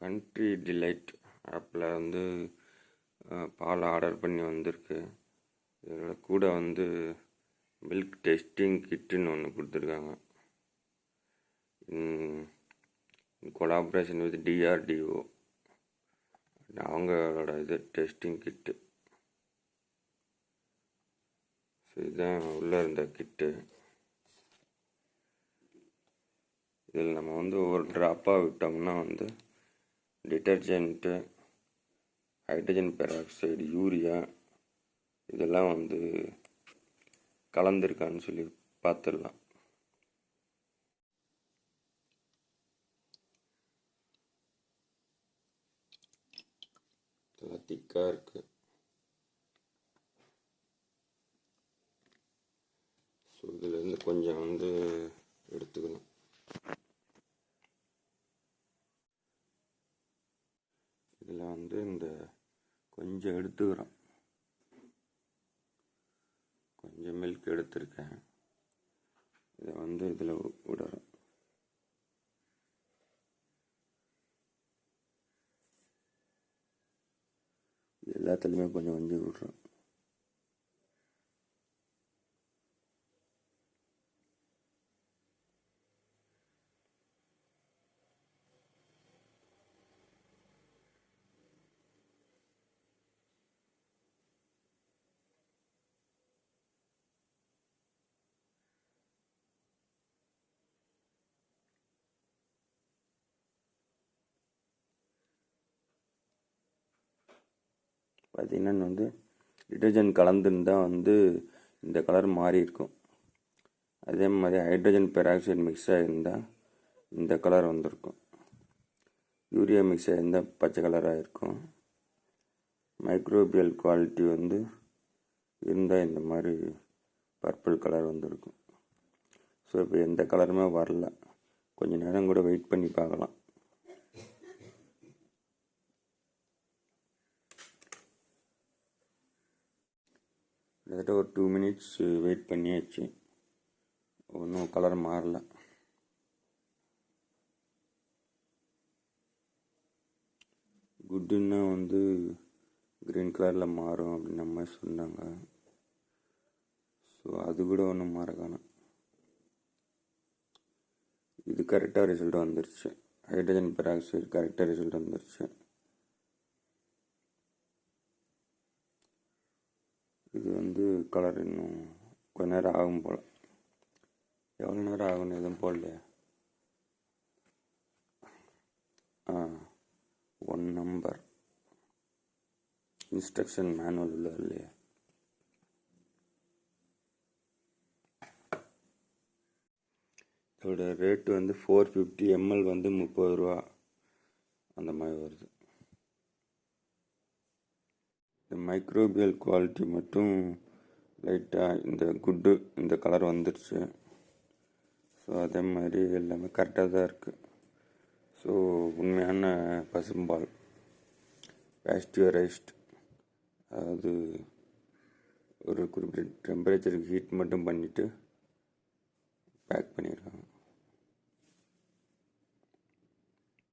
Country delight ஆப்பில் வந்து பால் order பண்ணி வந்திருக்கு. இதோட கூட வந்து மில்க் டெஸ்டிங் கிட்டுன்னு ஒன்று கொடுத்துருக்காங்க. கொலாபரேஷன் வித் டிஆர்டிஓ அவங்களோட இது டெஸ்டிங் கிட்டு ஸோ இதுதான் உள்ளே இருந்த கிட்டு இதில் நம்ம வந்து ஒரு ட்ராப்பாக விட்டோம்னா வந்து டிட்டர்ஜென்ட்டு ஹைட்ரஜன் பெராக்சைடு யூரியா இதெல்லாம் வந்து கலந்துருக்கான்னு சொல்லி பார்த்துடலாம். திக்காக இருக்குது ஸோ இதுலேருந்து கொஞ்சம் வந்து எடுத்துக்கணும். இதில் வந்து இந்த கொஞ்சம் எடுத்துக்கிறோம். கொஞ்சம் மில்க் எடுத்திருக்கேன். இதை வந்து இதில் விடுறோம். எல்லாத்துலேயுமே கொஞ்சம் கொஞ்சம் விடுறோம். பார்த்திங்கன்னா வந்து டிட்டர்ஜென்ட் கலந்துருந்தா வந்து இந்த கலர் மாறி இருக்கும். அதே மாதிரி ஹைட்ரஜன் பெராக்சைடு மிக்ஸ் ஆகியிருந்தால் இந்த கலர் வந்திருக்கும். யூரியா மிக்ஸ் ஆகியிருந்தால் பச்சை கலராக இருக்கும். மைக்ரோபியல் குவாலிட்டி வந்து இருந்தால் இந்த மாதிரி பர்பிள் கலர் வந்திருக்கும். ஸோ இப்போ எந்த கலருமே வரல. கொஞ்ச நேரம் கூட வெயிட் பண்ணி பார்க்கலாம். கிட்டத்தட்ட ஒரு டூ மினிட்ஸ் வெயிட் பண்ணியாச்சு. ஒன்றும் கலர் மாறல. குட்டுன்னா வந்து க்ரீன் கலரில் மாறும் அப்படின்ற மாதிரி சொன்னாங்க. ஸோ அது கூட ஒன்றும் மாற காணும் இது கரெக்டாக ரிசல்ட் வந்துருச்சு. ஹைட்ரஜன் பெராக்சைடு கரெக்டாக ரிசல்ட் வந்துருச்சு. இது வந்து கலர் இன்னும் கொஞ்ச நேரம் ஆகும் போல். எவ்வளோ நேரம் ஆகும்னு எதுவும் போடலையா? ஆ ஒன் நம்பர் இன்ஸ்ட்ரக்ஷன் மேனுவல் உள்ள இல்லையா? இதோட ரேட்டு வந்து ஃபோர் ஃபிஃப்டி எம்எல் வந்து முப்பது ரூபா. அந்த மாதிரி வருது இந்த மைக்ரோபியல் குவாலிட்டி மட்டும் லைட்டாக இந்த குட்டு இந்த கலர் வந்துடுச்சு ஸோ அதே மாதிரி எல்லாமே கரெக்டாக தான் இருக்குது ஸோ உண்மையான பசும்பால் பேஸ்டியரைஸ்ட் அதாவது ஒரு குறிப்பிட்ட டெம்பரேச்சருக்கு ஹீட் மட்டும் பண்ணிவிட்டு பேக் பண்ணியிருக்காங்க